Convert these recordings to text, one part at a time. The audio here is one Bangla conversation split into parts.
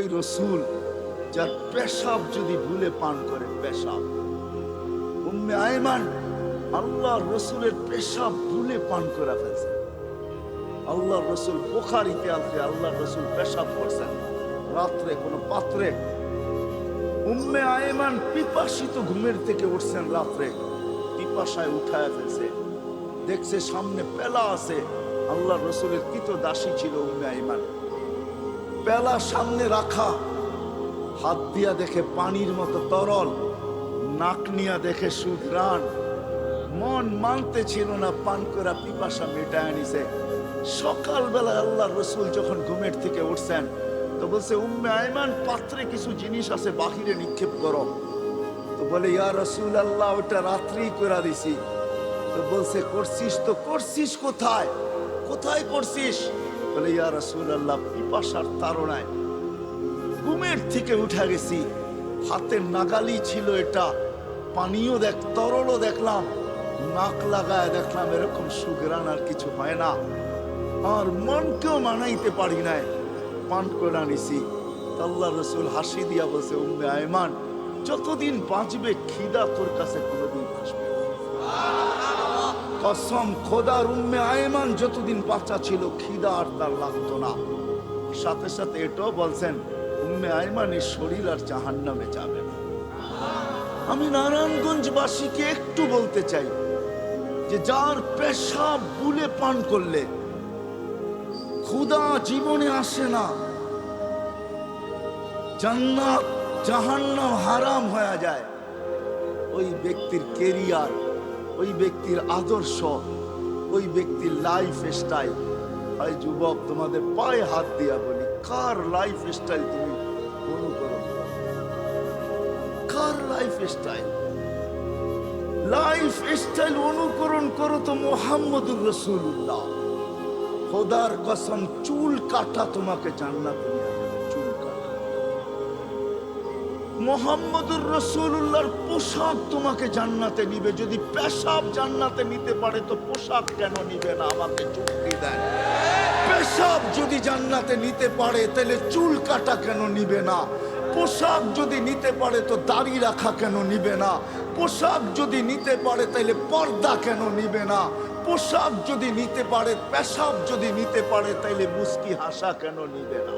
ওই রসুল যার পেশাব যদি ভুলে পান করে পেশাব। উম্মে আয়মান আল্লাহ রসুলের পেশাব ভুলে পান করে ফেলছে আল্লাহ রসুল বোখারিতে আছে, আল্লাহ রসুল পেশাব করছেন। রাত্রে কোনো পাত্রে। উম্মে আয়মান পিপাসিত ঘুমের থেকে উঠছেন রাত্রে। পিপাসায় উঠায় ফেলছে। দেখছে সামনে পেলা আছে। আল্লাহ রসুলের কৃত দাসী ছিল উম্মে আয়মান। পেলা সামনে রাখা। হাত দিয়া দেখে পানির মতো তরল, নাক নিয়া দেখে সুঘ্রাণ। মন মানতে ছিল না, পান করা পিপাসা মেটায় নিছে। সকালবেলা আল্লাহ রসুল যখন ঘুমের থেকে উঠছেন, তো বলছে, উম্মে আয়মান, পাত্রে কিছু জিনিস আছে, বাহিরে নিক্ষেপ করো। তো বলে, ইয়া রসুল আল্লাহ ওটা রাত্রি করে দিছি। তো বলছে, করছিস তো, করছিস কোথায়? কোথায় করছিস? বলে, ইয়া রসুল আল্লাহ পিপাসার তারণায় ঘুমের থেকে উঠে গেছি। হাতের নাগালি ছিল এটা। পানিও দেখ, তরলও দেখলাম। নাক লাগায় দেখলাম এরকম সুগ্রান আর কিছু হয় না। আর মনকেও মানাইতে পারি নাই। পান করে নিছি আল্লাহ রসুল হাসি দিয়া বলছে, উম্মে আয়মান, যতদিন বাঁচবে, খিদা তোর কাছে কোনোদিন আসবে কসম, খোদার উম্মে আয়মান যতদিন বাচ্চা ছিল, খিদা আর তার লাগতো না। সাথে সাথে এটাও বলছেন, উম্মে আয়মানের শরীর আর জাহান নামে যাবে না। আমি নারায়ণগঞ্জবাসীকে একটু বলতে চাই যে যার পেশা বুলে পান করলে ক্ষুদা জীবনে আসে না। জান্নাত, জাহান্নাম হারাম হয়ে যায়। ওই ব্যক্তির কেরিয়ার, ওই ব্যক্তির আদর্শ, ওই ব্যক্তির লাইফ স্টাইল ভাই যুবক, তোমাদের পায়ে হাত দিয়া বলি, কার লাইফ স্টাইল তুমি অনুকরণ কার? লাইফ স্টাইল লাইফ স্টাইল অনুকরণ করো তো মোহাম্মদুর রসুল্লাহ খোদার কসম, চুল কাটা তোমাকে জান্নাতে মোহাম্মদুর রসুল্লাহর পোশাক তোমাকে জান্নাতে নিবে। যদি পেশাব জান্নাতে নিতে পারে, তো পোশাক কেন নিবে না? আমাকে যুক্তি দেয় পেশাব যদি জান্নাতে নিতে পারে, তাহলে চুল কাটা কেন নিবে না? পোশাক যদি নিতে পারে, তো দাড়ি রাখা কেন নিবে না? পোশাক যদি নিতে পারে, তাহলে পর্দা কেন নিবে না? পোশাক যদি নিতে পারে, পেশাব যদি নিতে পারে, তাহলে মুস্কি হাসা কেন নিবে না?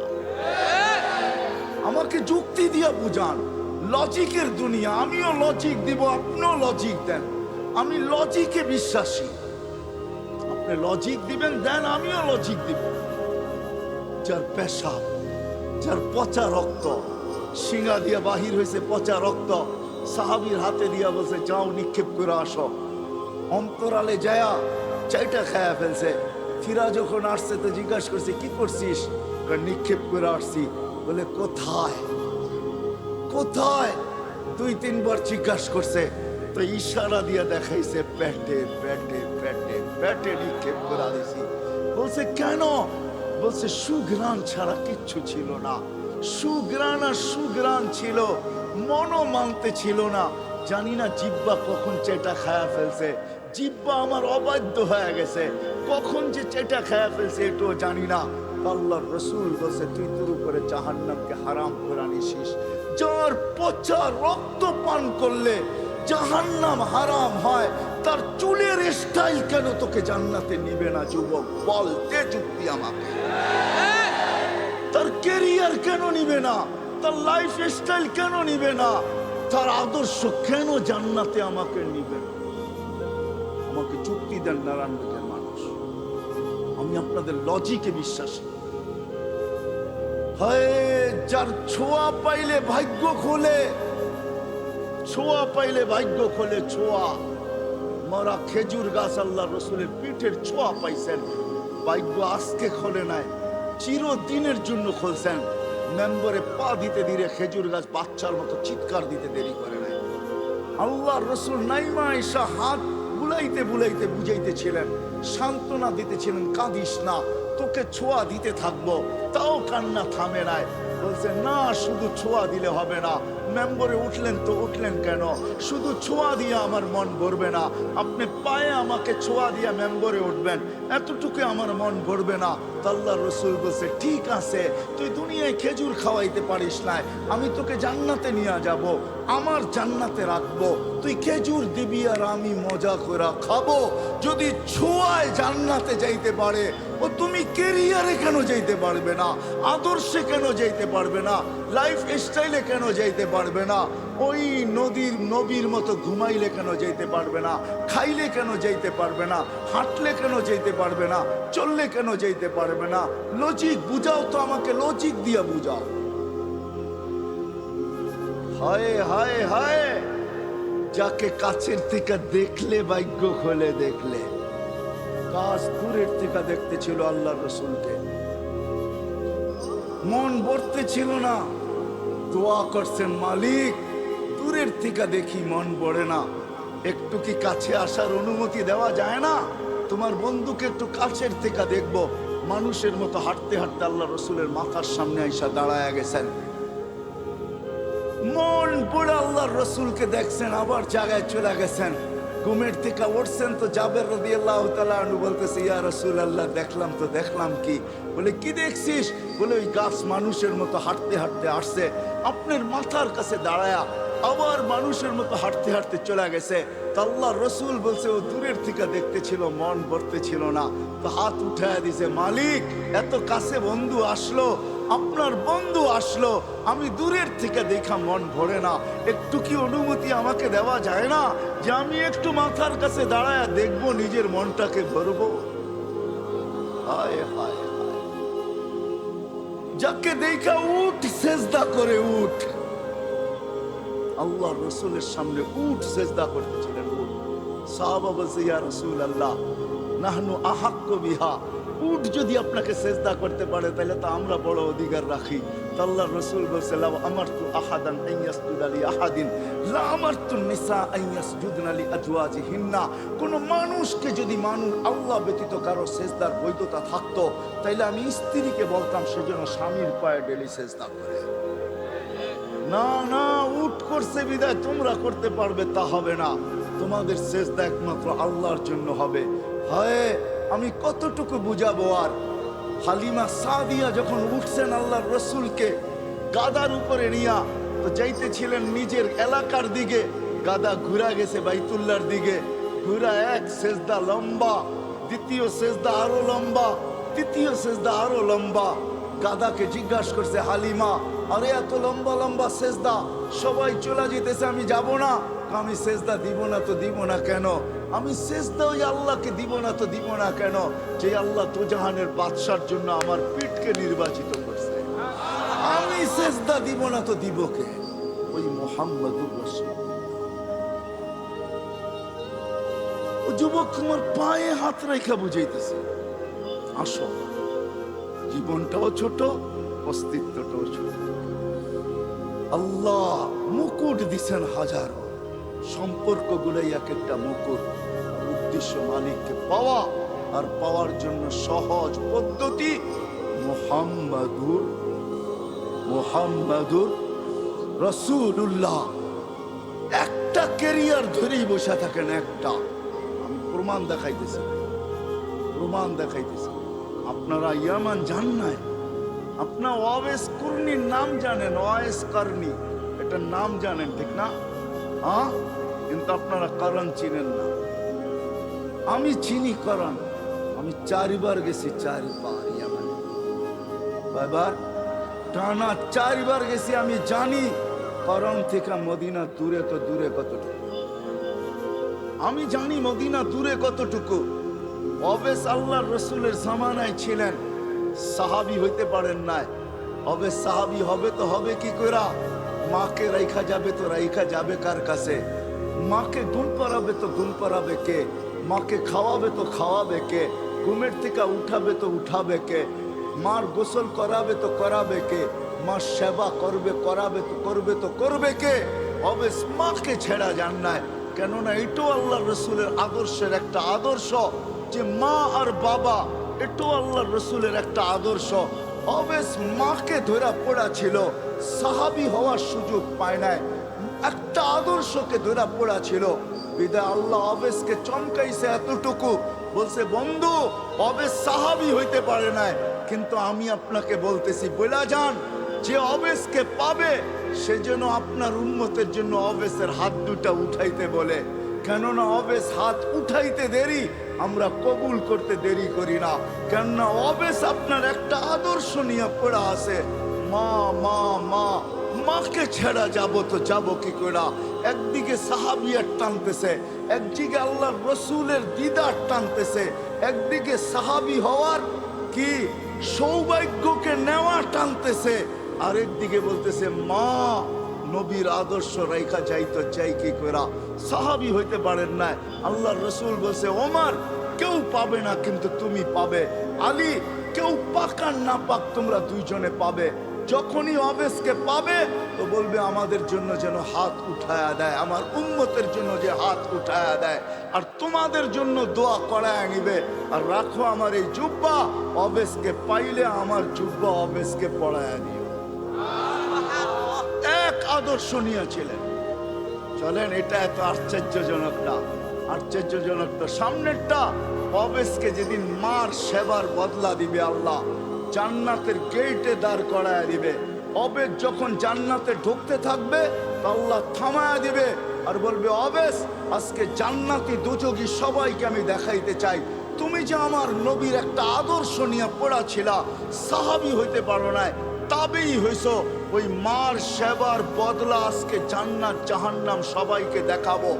আমাকে যুক্তি দিয়া বুঝান। লজিকের দুনিয়া, আমিও লজিক দিব, আপনিও লজিক দেন। আমি লজিকে বিশ্বাসী। আপনি লজিক দিবেন, দেন আমিও লজিক দিব। যার পেশাব যার পচা রক্ত, শিঙা দিয়া বাহির হয়েছে পচা রক্ত, সাহাবির হাতে দিয়া বলছে, যাও, নিক্ষেপ করে আসো। অন্তরালে যায়া চাইটা খায়া ফেলছে। ফিরা যখন আসছে, তো জিজ্ঞাসা করছে, কি করছিস? নিক্ষেপ করে আসছি। বলে, কোথায়? কোথায়? দুই, তিনবার জিজ্ঞাসা করছে, তো ইশারা দিয়া দেখাইছে পেটে পেটে পেটে পেটে নিক্ষেপ করে দিছি বলছে, কেন? বলছে, সুঘ্রাণ ছাড়া কিচ্ছু ছিল না। সুঘ্রাণ আর সুঘ্রাণ ছিল, মনও মানতে ছিল না। জানি না জিব্বা কখন চেটা খায়া ফেলছে। জিব্বা আমার অবাধ্য হয়ে গেছে। কখন যে চেটা খায়া ফেলছে এটাও জানি না। আল্লাহর রসুল বলছে, তুই তোর উপরে জাহান্নামকে হারাম করে নিছিস যার পচা রক্ত পান করলে জাহান্নাম হারাম হয়, তার চুলের স্টাইল কেন তোকে জান্নাতে নিবে না, যুবক? বল, দে যুক্তি আমাকে। তার কেরিয়ার কেন নিবে না? তার লাইফ স্টাইল কেন নিবে না? তার আদর্শ কেন জান্নাতে আমাকে নিবে না? আমাকে যুক্তি দেন নারায়ণগঞ্জের মানুষ। আমি আপনাদের লজিকে বিশ্বাসী। যার ছোঁয়া পাইলে ভাগ্য খোলে, ছোঁয়া পাইলে ভাগ্য খোলে ছোঁয়া। মরা খেজুর গাছ আল্লাহ রসুলের পিঠের ছোঁয়া পাইছেন। ভাগ্য আজকে খোলে নাই, চিরদিনের জন্য খুলছেন। মেম্বরে পা দিতে দিলে খেজুর গাছ বাচ্চার মতো চিৎকার দিতে দেরি করে নাই। আল্লাহ রসুল নাইমা এসা হাত বুলাইতে বুলাইতে বুঝাইতেছিলেন, সান্ত্বনা দিতেছিলেন, কাঁদিস না। তোকে ছোঁয়া দিতে থাকব তাও কান্না থামে নাই। বলছে, না, শুধু ছোঁয়া দিলে হবে না। মেম্বরে উঠলেন তো উঠলেন কেন? শুধু ছোঁয়া দিয়ে আমার মন ভরবে না। আপনি পায়ে আমাকে ছোঁয়া দিয়ে মেম্বরে উঠবেন। এতটুকু আমার মন ভরবে না। তো আল্লাহ রসুল বলছে, ঠিক আছে, তুই দুনিয়ায় খেজুর খাওয়াইতে পারিস না। আমি তোকে জান্নাতে নিয়ে যাব, আমার জান্নাতে রাখব। তুই খেজুর দিবি আর আমি মজা করে খাব। যদি ছোঁয়ায় জান্নাতে যাইতে পারে, ও তুমি কেরিয়ারে কেন যাইতে পারবে না? আদর্শে কেন যাইতে পারবে না লাইফ স্টাইলে কেন যাইতে পারবে না? ওই নদীর, নবীর মতো ঘুমাইলে কেন যাইতে পারবে না? খাইলে কেন যাইতে পারবে না? হাঁটলে কেন যাইতে পারবে না? চললে কেন যাইতে পারবে না? লজিক বুঝাও তো আমাকে লজিক দিয়া বুঝাও। হায় হায় হায়! যাকে কাছের থেকে দেখলে, ভাগ্য খোলে দেখলে। কাজ দূরের থেকে দেখতে ছিল আল্লাহ রসুলকে। মন ভরতে ছিল না। দোয়া করছেন মালিক, দূরের থেকে দেখি মন ভরে না। একটু কি কাছে আসার অনুমতি দেওয়া যায় না? তোমার বন্ধুকে একটু কাছের থেকে দেখব। মানুষের মতো হাঁটতে হাঁটতে আল্লাহ রসুলের মাথার সামনে আইসা দাঁড়ায় গেছেন। মন পড়ে আল্লাহর রসুলকে দেখছেন, আবার জায়গায় চলে গেছেন। ঘুমের থেকে উঠছেন তো জাবের রদি আল্লাহ তালু বলতেছে, ইয়া রসুল আল্লাহ দেখলাম তো, দেখলাম কি? বলে, কি দেখছিস? বলে, ওই গাছ মানুষের মতো হাঁটতে হাঁটতে আসছে, আপনার মাথার কাছে দাঁড়ায়া আবার মানুষের মতো হাঁটতে হাঁটতে চলে গেছে। তো আল্লাহ রসুল বলছে, ও দূরের থেকে দেখতে ছিল মন ভরতে ছিল না। তো হাত উঠায় দিছে, মালিক, এত কাছে বন্ধু আসলো আপনার বন্ধু আসলো, আমি দূরের থেকে দেখা মন ভরে না। একটু কি অনুমতি আমাকে দেওয়া যায় না যে আমি একটু মাথার কাছে দাঁড়ায় দেখব, নিজের মনটাকে ভরবো। যাকে দেখা উঠ, সেজদা করে উঠ। আল্লাহ রসুলের সামনে উঠ, সেজদা করতেছিলেন সাহাবা রসুল আল্লাহ নাহনু বিহা। উঠ যদি আপনাকে সেজদা করতে পারে, তাহলে তো আমরা বড় অধিকার রাখি। আল্লাহ রসুল বলছে লাও আমার তু আহাদান আইয়াসজুদ আলী আহাদিন আমার তু নিসা আইয়াসজুদন আলী আজওয়াজিহিন্না। কোন মানুষকে যদি মানুষ আল্লাহ ব্যতীত কারও সেজদার বৈধতা থাকতো তাইলে আমি স্ত্রীকে বলতাম সেজন্য স্বামীর পায়ে ডেলি সেজদা করে। না না উঠ করছে বিদায়, তোমরা করতে পারবে, তা হবে না। তোমাদের শেষদা একমাত্র আল্লাহর জন্য হবে। হয় আমি কতটুকু বুঝাবো আর? হালিমা সাদিয়া যখন উঠছেন আল্লাহর রসুলকে গাদার উপরে নিয়া, তো যাইতেছিলেন নিজের এলাকার দিকে, গাদা ঘুরা গেছে বাইতুল্লার দিকে, ঘুরা এক সেজদা লম্বা, দ্বিতীয় সেজদা আরও লম্বা, তৃতীয় সেজদা আরও লম্বা। গাদাকে জিজ্ঞাসা করছে, হালিমা, আরে এত লম্বা লম্বা সেজদা সবাই চলে যেতেছে, আমি যাব না। আমি সেজদা দিব না তো দিব না কেন? আমি সেজদা ওই আল্লাহকে দিব না তো দিব না কেন? যে আল্লাহ তো জাহানের বাদশার জন্য আমার পিঠকে নির্বাচিত করছে। আমি সেজদা দিব না তো দিব কে? ওই ও যুবক তোমার পায়ে হাত রেখা বুঝাইতেছে, আসো। জীবনটাও ছোট, অস্তিত্বটাও ছোট। আল্লাহ মুকুট দিছেন হাজারো। সম্পর্ক গুলাই এক একটা মুকুট, উদ্দেশ্য মালিককে পাওয়া আর পাওয়ার জন্য সহজ পদ্ধতি মোহাম্মদুর মোহাম্মদুর রসুল্লাহ একটা ক্যারিয়ার ধরেই বসে থাকেন একটা। আমি প্রমাণ দেখাইতেছি প্রমাণ দেখাইতেছি। আপনারা ইয়ামান জান নাই? আপনার ওয়াবেস কুর্নির নাম জানেন ওয়াইস কারনি। এটার নাম জানেন, ঠিক না? হ্যাঁ? কিন্তু আপনারা করণ চিনেন না। আমি চিনি করণ। আমি চারিবার গেছি, চারিবার ইয়ামানে। কয়বার? টানা চারবার গেছি, আমি জানি। করণ থেকে মদিনা দূরে তো দূরে কতটুকু? আমি জানি মদিনা দূরে কতটুকু। অবেস আল্লাহ রসুলের জামানায় ছিলেন। সাহাবি হইতে পারেন নাই। হবে সাহাবি, হবে তো হবে কি করা মাকে রাইখা যাবে তো রাইখা যাবে কার কাছে? মাকে ঘুম পাড়াবে তো ঘুম পাড়াবে কে? মাকে খাওয়াবে তো খাওয়াবে কে? ঘুমের থেকে উঠাবে তো উঠাবে কে? মার গোসল করাবে তো করাবে কে? মার সেবা করবে, করাবে তো করবে তো করবে কে? হবে মাকে ছেড়া যান নাই। কেননা এটাও আল্লাহ রসুলের আদর্শের একটা আদর্শ যে মা আর বাবা এটাও আল্লাহ রসুলের একটা আদর্শ। অবেস মাকে ধরা পড়া ছিল, সাহাবি হওয়ার সুযোগ পায় নাই। একটা আদর্শকে ধরা পড়া ছিল। বিদায় আল্লাহ অবেসকে চমকাইছে এতটুকু। বলছে, বন্ধু অবেশ সাহাবি হইতে পারে নাই। কিন্তু আমি আপনাকে বলতেছি বলা যান, যে অবেসকে পাবে, সে যেন আপনার উন্মতের জন্য অবেসের হাত দুটা উঠাইতে বলে। কেননা অবেশ হাত উঠাইতে দেরি, আমরা কবুল করতে দেরি করি না। কেননা অবেশ আপনার একটা আদর্শ নিয়ে পড়া আছে। মা মা মা, মাকে ছেড়া যাব তো যাব কি করে? একদিকে সাহাবিয়ার টানতেছে, একদিকে আল্লাহ রসুলের দিদার টানতেছে, একদিকে সাহাবি হওয়ার কি সৌভাগ্যকে নেওয়া টানতেছে, আরেকদিকে বলতেছে, মা নবীর আদর্শ রেখা যাইতো চাই কি করা সাহাবি হইতে পারেন না আল্লাহ রসুল বলছে, ওমার, কেউ পাবে না কিন্তু তুমি পাবে। আলী, কেউ পাকার না পাক তোমরা দুইজনে পাবে। যখনই অবেশকে পাবে, তো বলবে আমাদের জন্য যেন হাত উঠায়া দেয়, আমার উন্মতের জন্য যে হাত উঠায়া দেয়। আর তোমাদের জন্য দোয়া করায় নিবে। আর রাখো আমার এই জুব্বা অবেশকে পাইলে আমার জুব্বা অবেশকে পড়ায় এক আদর্শ নিয়েছিলেন চলেন, এটা এত আশ্চর্যজনক না। আশ্চর্যজনক তো সামনেরটা। অবেশকে যেদিন মার সেবার বদলা দিবে আল্লাহ, জান্নাতের গেটে দাঁড় করায় দিবে। অবেশ যখন জান্নাতে ঢুকতে থাকবে আল্লাহ থামায়া দিবে আর বলবে অবেশ আজকে জান্নাতি দুযোগী সবাইকে আমি দেখাইতে চাই। তুমি যে আমার নবীর একটা আদর্শ নিয়ে পড়া ছিলা, সাহাবি হইতে পারো না তাবেই হইছ ওই মার সেবার বদলা আজকে জান্নাত, জাহান্নাম সবাইকে দেখাবো।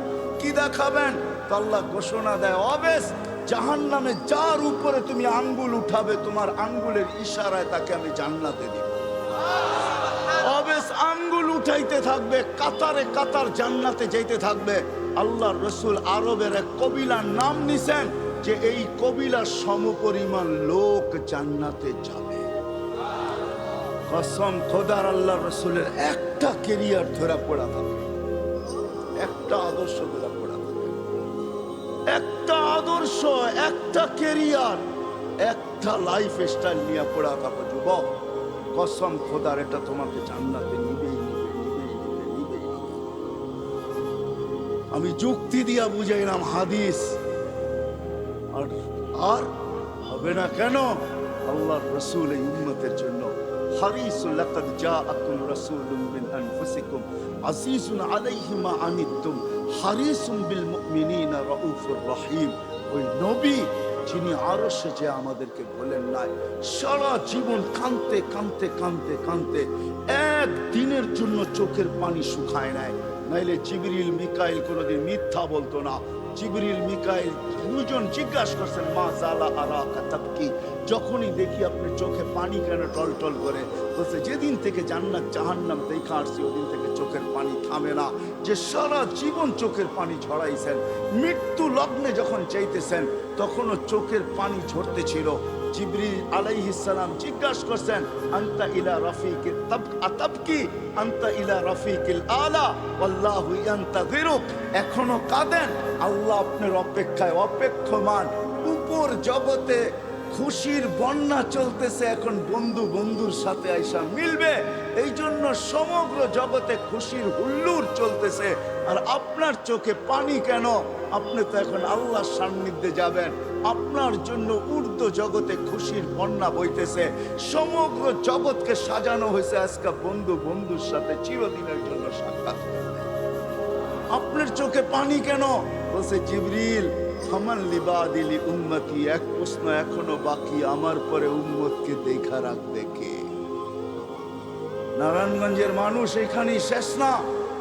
কি দেখাবেন? আল্লাহ ঘোষণা দেয়, অবেশ, জাহান্নামে যার উপরে তুমি আঙ্গুল উঠাবে, তোমার আঙ্গুলের ইশারায় তাকে আমি জান্নাতে দিব। অবেশ, আঙ্গুল উঠাইতে থাকবে, কাতারে কাতার জান্নাতে যাইতে থাকবে। আল্লাহ রসুল আরবের এক কবিলার নাম নিছেন যে, এই কবিলার সমপরিমাণ লোক জান্নাতে যাবে। কসম খোদার আল্লাহ রসুলের একটা কেরিয়ার ধরা পড়া থাকে একটা আদর্শ ধরা পড়া থাকে একটা আদর্শ, একটা কেরিয়ার একটা লাইফ স্টাইল নিয়ে পড়া থাকো যুবক। কসম খোদার, এটা তোমাকে জান্নাতে নিবেই নিবে আমি যুক্তি দিয়া বুঝাইলাম হাদিস। আর আর হবে না কেন? আল্লাহর রসুল এই উন্মতের জন্য লাকাদ জাআকুম রাসূলুম মিন আনফুসিকুম আজিজুন আলাইহি মা আনিতুম হারিসুম বিল মুমিনিনা রাউফুর রহিম ওই নবী যিনি আরশে যে আমাদেরকে বলেন নাই, সারা জীবন কানতে কানতে কানতে কানতে এক দিনের জন্য চোখের পানি শুকায় নাই। নাইলে জিবরিল, মিকাইল কোনোদিন মিথ্যা বলতো না। জিবরিল, মিকাইল দুজন জিজ্ঞাসা করছেন, মা জালা আরা কাতাবকি যখনই দেখি আপনি চোখে পানি কেন টল টল করে? বলছে, যেদিন থেকে জান্নাত জাহান্নাম দেখা আসছি, ওদিন থেকে চোখের পানি থামে না। যে সারা জীবন চোখের পানি ঝরাইছেন, মৃত্যু লগ্নে যখন চাইতেছেন, তখনও চোখের পানি ঝরতে ছিল জিবরিল আলাইহিস সালাম জিজ্ঞাসা করছেন, আন্তা ইলা রাফিকিল তাব আতাবকি? আন্তা ইলা রাফিকিল আলা? আল্লাহু ইয়ান্তাযিরুক। এখনও কাঁদেন। আল্লাহ আপনার অপেক্ষায় অপেক্ষমান। উপর জগতে খুশির বন্যা চলতেছে, এখন বন্ধু বন্ধুর সাথে আইসা মিলবে। এই জন্য সমগ্র জগতে খুশির হুল্লুর চলতেছে। আর আপনার চোখে পানি কেন? আপনি তো এখন আল্লাহর সান্নিধ্যে যাবেন। আপনার জন্য ঊর্ধ্ব জগতে খুশির বন্যা বইতেছে। সমগ্র জগৎকে সাজানো হয়েছে আজকে বন্ধু বন্ধুর সাথে, চিরদিনের জন্য সাক্ষাৎ আপনার চোখে পানি কেন? বলছে, জিবরিল উম্মতি, এক প্রশ্ন এখনও বাকি, আমার পরে উম্মতকে দেখা রাখবে কে? নারায়ণগঞ্জের মানুষ এখানেই শেষ না।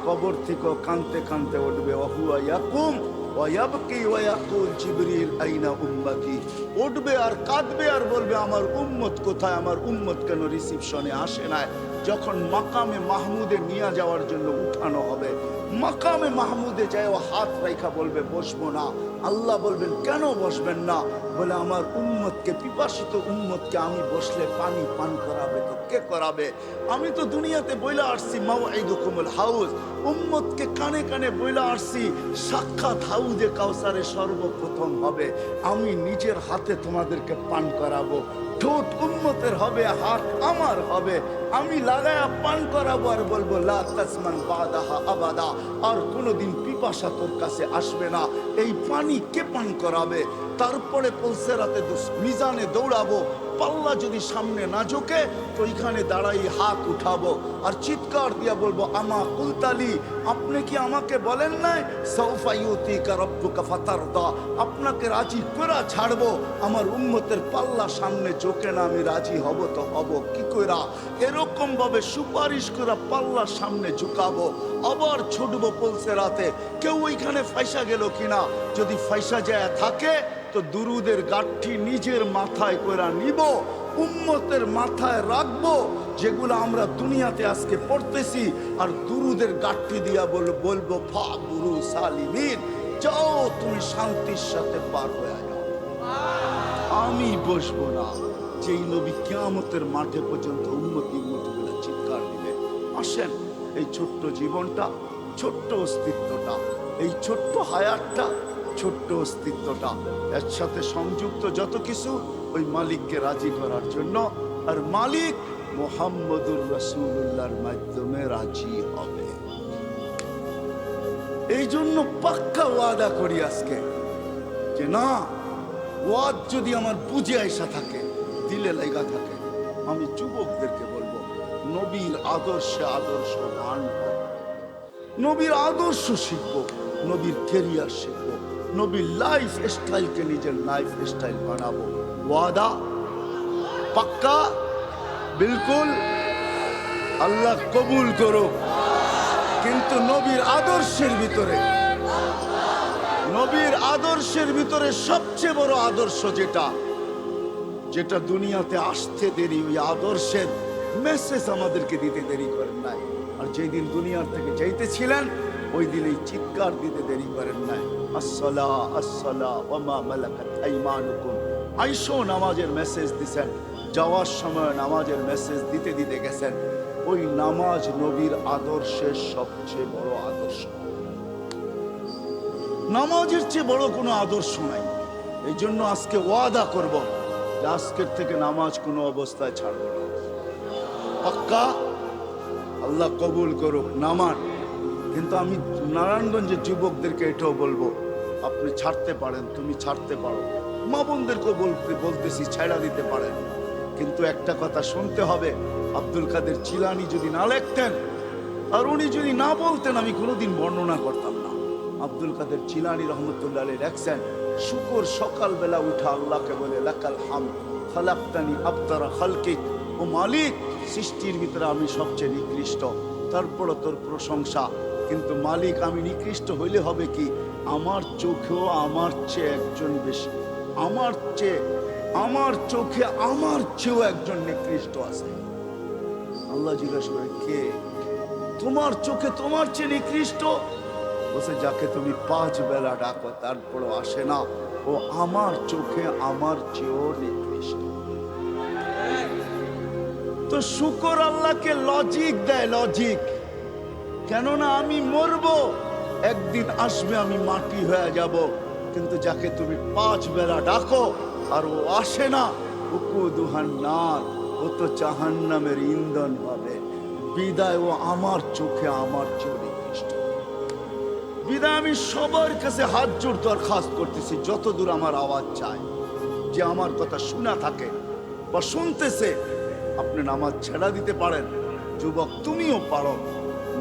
কবর থেকে কানতে কানতে উঠবে, অহুয়া ইয়াকুম? উঠবে আর কাঁদবে আর বলবে আমার উম্মত কোথায়? আমার উম্মত কেন রিসিপশনে আসে না যখন মাকামে মাহমুদে নিয়ে যাওয়ার জন্য উঠানো হবে, মাকামে মাহমুদে যায় ও হাত রেখা বলবে, বসবো না। আল্লাহ বলবেন, কেন বসবেন না? বলে, আমার উম্মতকে, পিপাসিত উম্মতকে আমি বসলে পানি পান করাবে তো কে করাবে? আমি তো দুনিয়াতে বইলা আসছি মাও এই দুকুমুল হাউস উম্মতকে কানে কানে বইলা আসছি, সাক্ষাৎ হাউজে কাউসারে সর্বপ্রথম হবে, আমি নিজের হাতে তোমাদেরকে পান করাবো। ঠোঁট উন্মতের হবে, হাত আমার হবে। আমি লাগায়া পান করাবো আর বলব, লা তাসমান বাদাহা আবাদা, আর কোনোদিন পিপাসা তোর কাছে আসবে না। এই পানি কে পান করাবে? তারপরে পৌঁছে রাতে মিজানে দৌড়াবো পাল্লা যদি সামনে না ঝোঁকে, তো ওইখানে দাঁড়াই হাত উঠাবো। আর চিৎকার দিয়া বলব, আমা কুলতালি, আপনি কি আমাকে বলেন নাই? সৌফাইউতি কারব্বুকা ফাতারদা, আপনাকে রাজি করা ছাড়বো। আমার উম্মতের পাল্লা সামনে ঝোঁকে না, আমি রাজি হব তো হব কি কইরা? এরকম ভাবে সুপারিশ করা পাল্লার সামনে ঝুঁকাবো। আবার ছুটবো পলসে রাতে। কেউ ওইখানে ফাইসা গেল কিনা? যদি ফাইসা যায় থাকে তো দুরুদের গাঠি নিজের মাথায় কইরা নিব, উম্মতের মাথায় রাখব, যেগুলো আমরা দুনিয়াতে আজকে পড়তেছি। আর দুরুদের গাঠি দিয়া বল, বলব, ফা গুরু সালিমিন, যাও তুমি শান্তির সাথে পার হয়ে আমি বসবো না। যেই নবী কেয়ামতের মাঠে পর্যন্ত উন্নতি উন্নতি বলে চিৎকার দিবে। আসেন, এই ছোট্ট জীবনটা, ছোট্ট অস্তিত্বটা, এই ছোট্ট হায়াতটা ছোট্ট অস্তিত্বটা। এর সাথে সংযুক্ত যত কিছু, ওই মালিককে রাজি করার জন্য আর মালিক মোহাম্মদুর রসুল্লাহর মাধ্যমে রাজি হবে। এই জন্য পাক্কা ওয়াদা করি আজকে যে না, ওয়াদ যদি আমার বুঝে আইসা থাকে, দিলে লেগা থাকে, আমি যুবকদেরকে বলব, নবীর আদর্শে আদর্শ গান নবীর আদর্শ শিখব, নবীর কেরিয়ার শিখব। নবীর লাইফ স্টাইলকে নিজের লাইফ স্টাইল বানাবো। ওয়াদা? পাক্কা? বিলকুল? আল্লাহ কবুল করো কিন্তু নবীর আদর্শের ভিতরে, নবীর আদর্শের ভিতরে সবচেয়ে বড় আদর্শ যেটা যেটা দুনিয়াতে আসতে দেরি, ওই আদর্শের মেসেজ আমাদেরকে দিতে দেরি করেন নাই। আর যেই দিন দুনিয়ার থেকে যাইতেছিলেন ওই দিন এই চিৎকার দিতে দেরি করেন নাই। আসসালা আসসালা ওমা মালাকাত আইমানুকুম। আইসো, নামাজের মেসেজ দিছেন। যাওয়ার সময় নামাজের মেসেজ দিতে দিতে গেছেন। ওই নামাজ নবীর আদর্শের সবচেয়ে বড় আদর্শ। নামাজের চেয়ে বড় কোনো আদর্শ নাই। এই জন্য আজকে ওয়াদা করব যে আজকের থেকে নামাজ কোনো অবস্থায় ছাড়বো না। পাক্কা? আল্লাহ কবুল করুক। নামান কিন্তু আমি নারায়ণগঞ্জের যুবকদেরকে এটাও বলব, আপনি ছাড়তে পারেন, তুমি ছাড়তে পারো। মা বোনদেরকেও বলতে বলতেছি ছাড়া দিতে পারেন। কিন্তু একটা কথা শুনতে হবে, আব্দুল কাদের চিলানি যদি না লিখতেন, আর উনি যদি না বলতেন, আমি কোনোদিন বর্ণনা করতাম না। আব্দুল কাদের চিলানি রহমতুল্লাহ আলী লেখছেন, শুকর সকালবেলা উঠা আল্লাহকে বলে, লাকাল হাম খালাক্তানি আবতারা খালকিক ও মালিক, সৃষ্টির ভিতরে আমি সবচেয়ে নিকৃষ্ট, তারপরও তোর প্রশংসা কিন্তু মালিক, আমি নিকৃষ্ট হইলে হবে কি? আমার চোখেও আমার চেয়ে একজন বেশি। আমার চেয়ে, আমার চোখে আমার চেয়েও একজন নিকৃষ্ট আছে। আল্লাহ জিজ্ঞাসা করে কে? তোমার চোখে তোমার চেয়ে নিকৃষ্ট? বসে যাকে তুমি পাঁচ বেলা ডাকো, তারপরও আসে না। ও আমার চোখে আমার চেয়েও নিকৃষ্ট। তো শুকর আল্লাহকে লজিক দেয় লজিক কেননা আমি মরবো। একদিন আসবে আমি মাটি হয়ে যাব। কিন্তু যাকে তুমি পাঁচ বেলা ডাকো, আর ও আসে না উকু দুহান নার, ও তো জাহান্নামের ইন্ধন হবে বিদায় ও আমার চোখে আমার নিকৃষ্ট বিদায় আমি সবার কাছে হাত জোর দরখাস্ত করতেছি, যতদূর আমার আওয়াজ চায়। যে আমার কথা শোনা থাকে বা শুনতেছে, আপনি নামাজ ছেড়া দিতে পারেন, যুবক তুমিও পারো।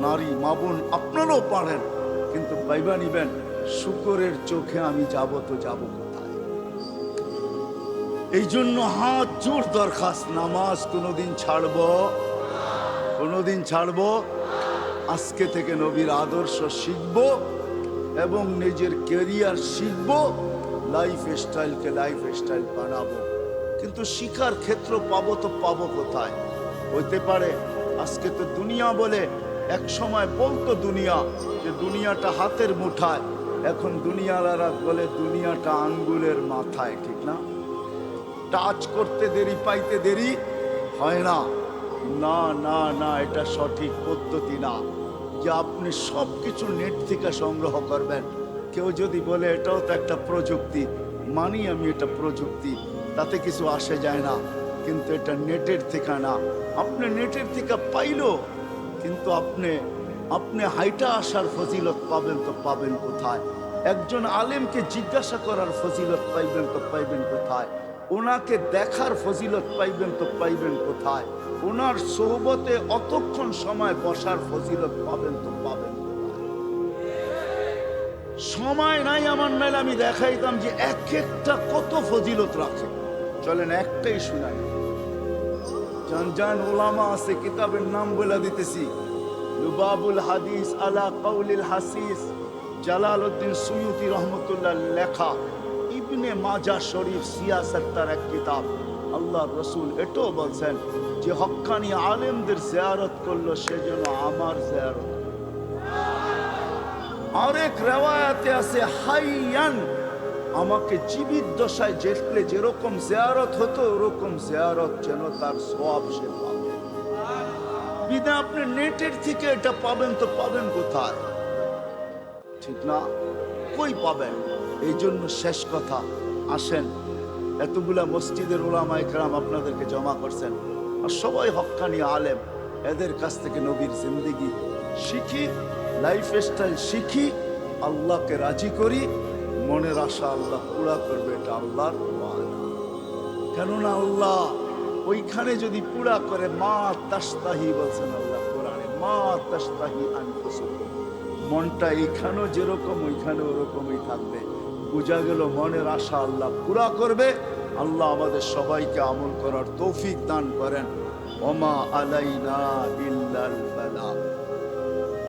নারী মাবুন আপনারাও পারেন। কিন্তু পাইবা নিবেন, শুকরের চোখে আমি যাব তো যাব এই জন্য হাত জোর দরখাস্ত, নামাজ কোনোদিন ছাড়বো? কোনোদিন ছাড়বো? আজকে থেকে নবীর আদর্শ শিখব এবং নিজের কেরিয়ার শিখব লাইফ স্টাইলকে লাইফ স্টাইল বানাবো। কিন্তু শিখার ক্ষেত্র পাবো তো পাবো কোথায়? হইতে পারে, আজকে তো দুনিয়া বলে এক সময় বলতো দুনিয়া যে দুনিয়াটা হাতের মুঠায়। এখন দুনিয়ালারা বলে দুনিয়াটা আঙ্গুলের মাথায়, ঠিক না? টাচ করতে দেরি, পাইতে দেরি, হয় না। না না না, এটা সঠিক পদ্ধতি না। যে আপনি সব কিছু নেট থেকে সংগ্রহ করবেন। কেউ যদি বলে এটাও তো একটা প্রযুক্তি, মানি আমি এটা প্রযুক্তি, তাতে কিছু আসে যায় না। কিন্তু এটা নেটের থেকে না। আপনি নেটের থেকে পাইলো কিন্তু আপনি আপনি হাইটা আসার ফজিলত পাবেন তো পাবেন কোথায়? একজন আলেমকে জিজ্ঞাসা করার ফজিলত পাইবেন তো পাইবেন কোথায়? ওনাকে দেখার ফজিলত পাইবেন তো পাইবেন কোথায়? ওনার সোহবতে অতক্ষণ সময় বসার ফজিলত পাবেন তো পাবেন সময় নাই আমার মেলে আমি দেখাইতাম যে এক একটা কত ফজিলত রাখে। চলেন একটাই শুনাই। জান ওলামা আছে, কিতাবের নাম বলে দিতেছি। লুবাবুল হাদিস আলা কাউলিল হাসিস জালাল উদ্দিন সুয়ুতি রহমতুল্লাহ লেখা, ইবনে মাজা শরীফ সিয়াসত তার এক কিতাব। আল্লাহ রসুল এটাও বলছেন যে, হক্কানি আলেমদের জিয়ারত করল সেজন্য আমার জিয়ারত। আরেক রেওয়ায়াতে আছে, হাইয়ান আমাকে জীবিত দশায় দেখলে যেরকম জিয়ারত হতো, ওরকম জিয়ারত যেন তার সব সে পাবে। বিদা আপনি নেটের থেকে এটা পাবেন তো পাবেন কোথায়? ঠিক না? কই পাবেন? এই জন্য শেষ কথা। আসেন, এতগুলা মসজিদের ওলামা একরাম আপনাদেরকে জমা করছেন। আর সবাই হক্কানি আলেম, এদের কাছ থেকে নবীর জিন্দিগি শিখি লাইফ স্টাইল শিখি, আল্লাহকে রাজি করি মনের আশা আল্লাহ পুরা করবে, এটা আল্লাহর কেননা আল্লাহ ওইখানে যদি পুরা করে, মা তাস্তাহি বলছেন আল্লাহ কোরআনে, মা তাস্তাহি আনফুসুকুম। মনটা এইখানেও যেরকম ওইখানে ওরকমই থাকবে। বোঝা গেল মনের আশা আল্লাহ পুরা করবে। আল্লাহ আমাদের সবাইকে আমল করার তৌফিক দান করেন। ওমা আলাইনা ইল্লাল